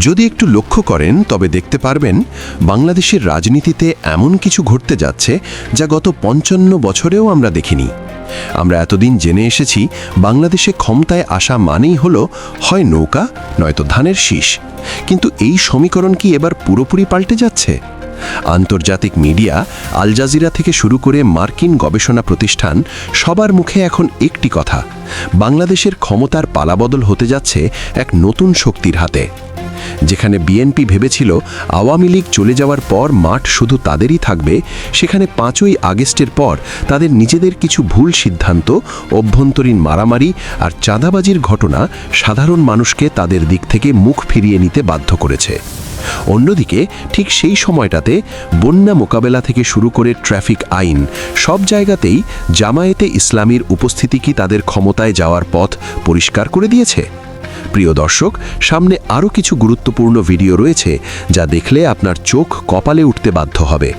যদি একটু লক্ষ্য করেন, তবে দেখতে পারবেন বাংলাদেশের রাজনীতিতে এমন কিছু ঘটতে যাচ্ছে যা গত পঞ্চান্ন বছরেও আমরা দেখিনি। আমরা এতদিন জেনে এসেছি, বাংলাদেশে ক্ষমতায় আসা মানেই হলো, হয় নৌকা, নয়তো ধানের শীষ। কিন্তু এই সমীকরণ কি এবার পুরোপুরি পাল্টে যাচ্ছে? আন্তর্জাতিক মিডিয়া, আল জাজিরা থেকে শুরু করে মার্কিন গবেষণা প্রতিষ্ঠান, সবার মুখে এখন একটি কথা, বাংলাদেশের ক্ষমতার পালাবদল হতে যাচ্ছে এক নতুন শক্তির হাতে। যেখানে বিএনপি ভেবেছিল আওয়ামী লীগ চলে যাওয়ার পর মাঠ শুধু তাদেরই থাকবে, সেখানে পাঁচই আগস্টের পর তাদের নিজেদের কিছু ভুল সিদ্ধান্ত, অভ্যন্তরীণ মারামারি আর চাঁদাবাজির ঘটনা সাধারণ মানুষকে তাদের দিক থেকে মুখ ফিরিয়ে নিতে বাধ্য করেছে। অন্যদিকে ঠিক সেই সময়টাতে বন্যা মোকাবেলা থেকে শুরু করে ট্রাফিক আইন সব জায়গাতেই জামায়াতে ইসলামীর উপস্থিতি কি তাদের ক্ষমতায় যাওয়ার পথ পরিষ্কার করে দিয়েছে? প্রিয় দর্শক, সামনে আরও কিছু গুরুত্বপূর্ণ ভিডিও রয়েছে যা দেখলে আপনার চোখ কপালে উঠতে বাধ্য হবে।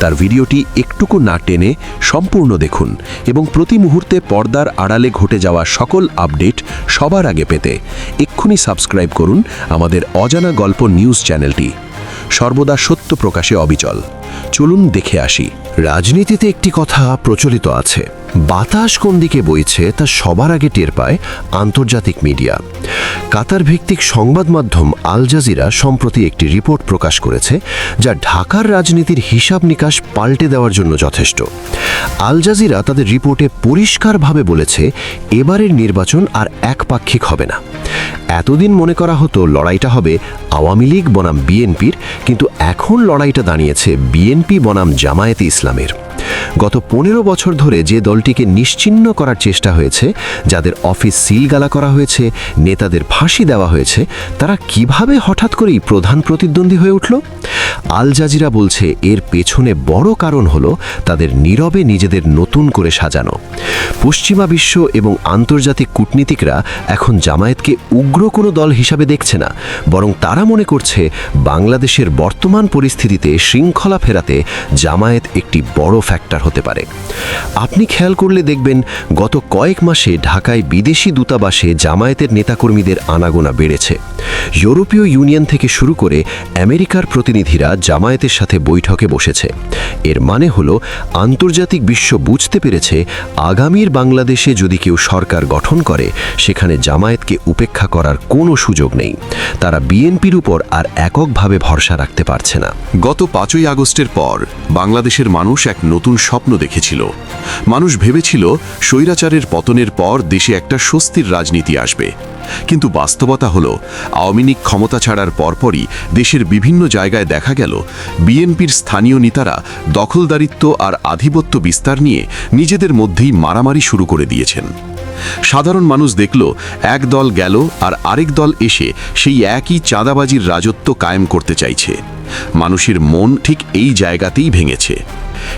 তার ভিডিওটি একটুকু না টেনে সম্পূর্ণ দেখুন এবং প্রতি মুহূর্তে পর্দার আড়ালে ঘটে যাওয়া সকল আপডেট সবার আগে পেতে এক্ষুনি সাবস্ক্রাইব করুন আমাদের অজানা গল্প নিউজ চ্যানেলটি। সর্বদা সত্য প্রকাশে অবিচল। চলুন দেখে আসি, রাজনীতিতে একটি কথা প্রচলিত আছে। বাতাস কোন দিকে বইছে তা সবার আগে টের পায় আন্তর্জাতিক মিডিয়া। কাতার ভিত্তিক সংবাদ মাধ্যম আল জাজিরা সম্প্রতি একটি রিপোর্ট প্রকাশ করেছে, যা ঢাকার রাজনীতির হিসাব নিকাশ পাল্টে দেওয়ার জন্য যথেষ্ট। আল জাজিরা তাদের রিপোর্টে পরিষ্কারভাবে বলেছে, এবারের নির্বাচন আর একপাক্ষিক হবে না। এতদিন মনে করা হতো লড়াইটা হবে আওয়ামী লীগ বনাম বিএনপির কিন্তু এখন লড়াইটা দাঁড়িয়েছে বিএনপি বনাম জামায়াতে ইসলামের। গত পনেরো বছর ধরে যে দলটিকে নিশ্চিহ্ন করার চেষ্টা হয়েছে, যাদের অফিস সিলগালা করা হয়েছে, নেতাদের ফাঁসি দেওয়া হয়েছে, তারা কীভাবে হঠাৎ করেই প্রধান প্রতিদ্বন্দ্বী হয়ে উঠল? আল জাজিরা বলছে, এর পেছনে বড় কারণ হল তাদের নীরবে নিজেদের নতুন করে সাজানো। পশ্চিমা বিশ্ব এবং আন্তর্জাতিক কূটনীতিকরা এখন জামায়াতকে উগ্র কোনো দল হিসাবে দেখছে না, বরং তারা মনে করছে বাংলাদেশের বর্তমান পরিস্থিতিতে শৃঙ্খলা ফেরাতে জামায়াত একটি বড় ফ্যাক্টর হতে পারে। আপনি খেয়াল করলে দেখবেন, গত কয়েক মাসে ঢাকায় বিদেশি দূতাবাসে জামায়াতের নেতাকর্মীদের আনাগোনা বেড়েছে। ইউরোপীয় ইউনিয়ন থেকে শুরু করে আমেরিকার প্রতিনিধিরা জামায়াতের সাথে বৈঠকে বসেছে। এর মানে হলো, আন্তর্জাতিক বিশ্ব বুঝতে পেরেছে, আগামীর বাংলাদেশে যদি কেউ সরকার গঠন করে, সেখানে জামায়াতকে উপেক্ষা করার কোনো সুযোগ নেই। তারা বিএনপির উপর আর এককভাবে ভরসা রাখতে পারছে না। গত পাঁচই আগস্টের পর বাংলাদেশের মানুষ এক নতুন স্বপ্ন দেখেছিল। মানুষ ভেবেছিল স্বৈরাচারের পতনের পর দেশে একটা স্বস্তির রাজনীতি আসবে। কিন্তু বাস্তবতা হল, আওয়ামী লীগ ক্ষমতা ছাড়ার পরপরই দেশের বিভিন্ন জায়গায় দেখা গেল, বিএনপির স্থানীয় নেতারা দখলদারিত্ব আর আধিপত্য বিস্তার নিয়ে নিজেদের মধ্যেই মারামারি শুরু করে দিয়েছেন। সাধারণ মানুষ দেখল, এক দল গেল আর আরেক দল এসে সেই একই চাঁদাবাজির রাজত্ব কায়েম করতে চাইছে। মানুষের মন ঠিক এই জায়গাতেই ভেঙেছে।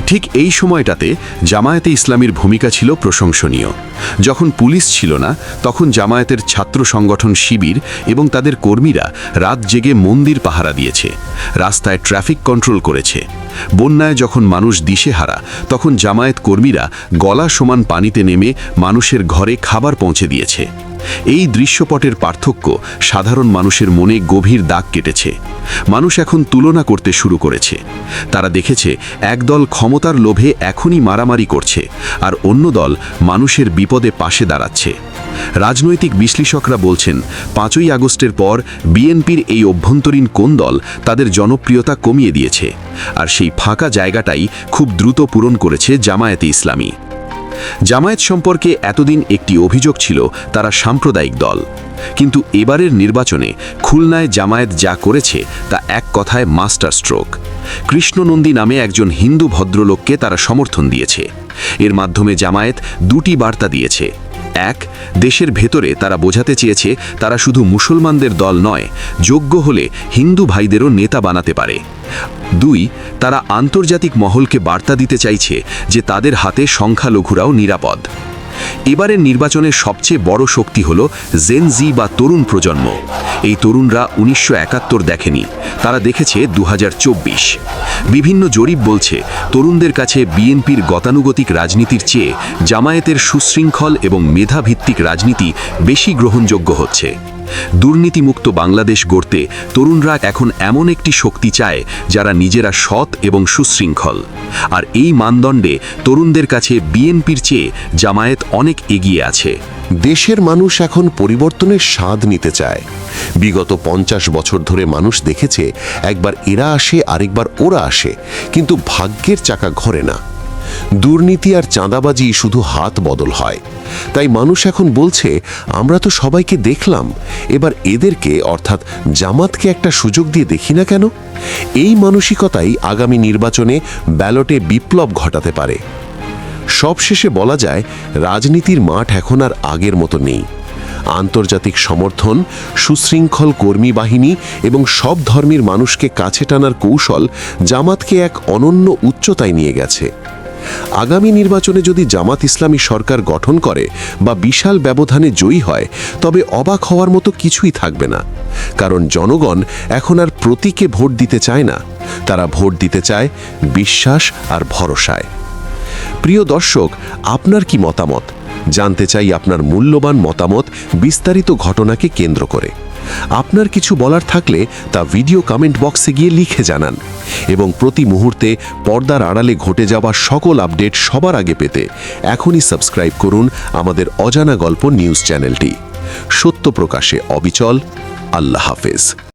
ঠিক এই সময়টাতে জামায়াতে ইসলামীর ভূমিকা ছিল প্রশংসনীয়। যখন পুলিশ ছিল না, তখন জামায়াতের ছাত্র সংগঠন শিবির এবং তাদের কর্মীরা রাত জেগে মন্দির পাহারা দিয়েছে, রাস্তায় ট্রাফিক কন্ট্রোল করেছে। বন্যায় যখন মানুষ দিশেহারা, তখন জামায়াত কর্মীরা গলা সমান পানিতে নেমে মানুষের ঘরে খাবার পৌঁছে দিয়েছে। এই দৃশ্যপটের পার্থক্য সাধারণ মানুষের মনে গভীর দাগ কেটেছে। মানুষ এখন তুলনা করতে শুরু করেছে। তারা দেখেছে, একদল ক্ষমতার লোভে এখনই মারামারি করছে আর অন্য দল মানুষের বিপদে পাশে দাঁড়াচ্ছে। রাজনৈতিক বিশ্লেষকরা বলছেন, পাঁচই আগস্টের পর বিএনপির এই অভ্যন্তরীণ কোন দল তাদের জনপ্রিয়তা কমিয়ে দিয়েছে। আর সেই ফাঁকা জায়গাটাই খুব দ্রুত পূরণ করেছে জামায়াতে ইসলামী। জামায়াত সম্পর্কে এতদিন একটি অভিযোগ ছিল, তারা সাম্প্রদায়িক দল। কিন্তু এবারের নির্বাচনে খুলনায় জামায়াত যা করেছে, তা এক কথায় মাস্টার স্ট্রোক। কৃষ্ণনন্দী নামে একজন হিন্দু ভদ্রলোককে তারা সমর্থন দিয়েছে। এর মাধ্যমে জামায়াত দুটি বার্তা দিয়েছে। এক, দেশের ভেতরে তারা বোঝাতে চেয়েছে, তারা শুধু মুসলমানদের দল নয়, যোগ্য হলে হিন্দু ভাইদেরও নেতা বানাতে পারে। দুই, তারা আন্তর্জাতিক মহলকে বার্তা দিতে চাইছে যে তাদের হাতে সংখ্যালঘুরাও নিরাপদ। এবারের নির্বাচনের সবচেয়ে বড় শক্তি হল জেন জি বা তরুণ প্রজন্ম। এই তরুণরা উনিশশো একাত্তর দেখেনি, তারা দেখেছে দু হাজার চব্বিশ। বিভিন্ন জরিপ বলছে, তরুণদের কাছে বিএনপির গতানুগতিক রাজনীতির চেয়ে জামায়াতের সুশৃঙ্খল এবং মেধাভিত্তিক রাজনীতি বেশি গ্রহণযোগ্য হচ্ছে। দুর্নীতিমুক্ত বাংলাদেশ গড়তে তরুণরা এখন এমন একটি শক্তি চায় যারা নিজেরা সৎ এবং সুশৃঙ্খল। আর এই মানদণ্ডে তরুণদের কাছে বিএনপির চেয়ে জামায়াত অনেক এগিয়ে আছে। দেশের মানুষ এখন পরিবর্তনের স্বাদ নিতে চায়। বিগত পঞ্চাশ বছর ধরে মানুষ দেখেছে, একবার এরা আসে, আরেকবার ওরা আসে, কিন্তু ভাগ্যের চাকা ঘরে না। দুর্নীতি আর চাঁদাবাজি শুধু হাত বদল হয়। তাই মানুষ এখন বলছে, আমরা তো সবাইকে দেখলাম, এবার এদেরকে, অর্থাৎ জামাতকে একটা সুযোগ দিয়ে দেখি না কেন? এই মানসিকতাই আগামী নির্বাচনে ব্যালটে বিপ্লব ঘটাতে পারে। সবশেষে বলা যায়, রাজনীতির মাঠ এখন আর আগের মতো নেই। আন্তর্জাতিক সমর্থন, সুশৃঙ্খল কর্মী বাহিনী এবং সব ধর্মের মানুষকে কাছে টানার কৌশল জামাতকে এক অনন্য উচ্চতায় নিয়ে গেছে। আগামী নির্বাচনে যদি জামাত ইসলামী সরকার গঠন করে বা বিশাল ব্যবধানে জয়ী হয়, তবে অবাক হওয়ার মতো কিছুই থাকবে না। কারণ জনগণ এখন আর প্রতীকে ভোট দিতে চায় না। তারা ভোট দিতে চায় বিশ্বাস আর ভরসায়। প্রিয় দর্শক, আপনার কি মতামত? জানতে চাই আপনার মূল্যবান মতামত বিস্তারিত ঘটনাকে কেন্দ্র করে। আপনার কিছু বলার থাকলে তা ভিডিও কমেন্ট বক্সে গিয়ে লিখে জানান এবং প্রতি মুহূর্তে পর্দার আড়ালে ঘটে যাওয়া সকল আপডেট সবার আগে পেতে এখনই সাবস্ক্রাইব করুন আমাদের অজানা গল্প নিউজ চ্যানেলটি সত্য প্রকাশে অবিচল। আল্লাহ হাফেজ।